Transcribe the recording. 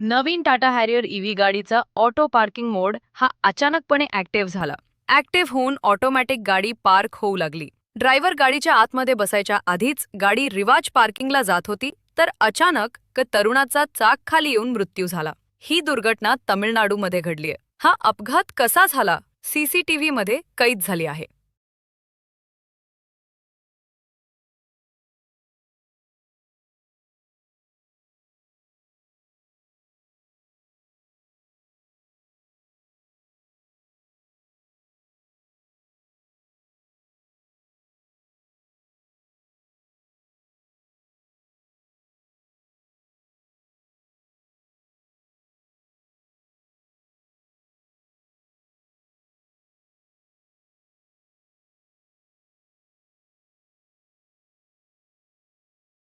नवीन Tata Harrier EV गाडीचा auto parking mode हा अचानकपणे ऍक्टिव्ह झाला. ऍक्टिव्ह होऊन ऑटोमॅटिक गाडी पार्क होऊ लागली. ड्रायव्हर गाडीच्या आतमध्ये बसायच्या आधीच गाडी रिवाज पार्किंगला जात होती तर अचानक क तरुणाचा चाक खाली येऊन मृत्यू झाला. ही दुर्घटना तमिळनाडूमध्ये घडलीय. हा अपघात कसा झाला? सीसीटीव्ही मध्ये कैद झाली आहे.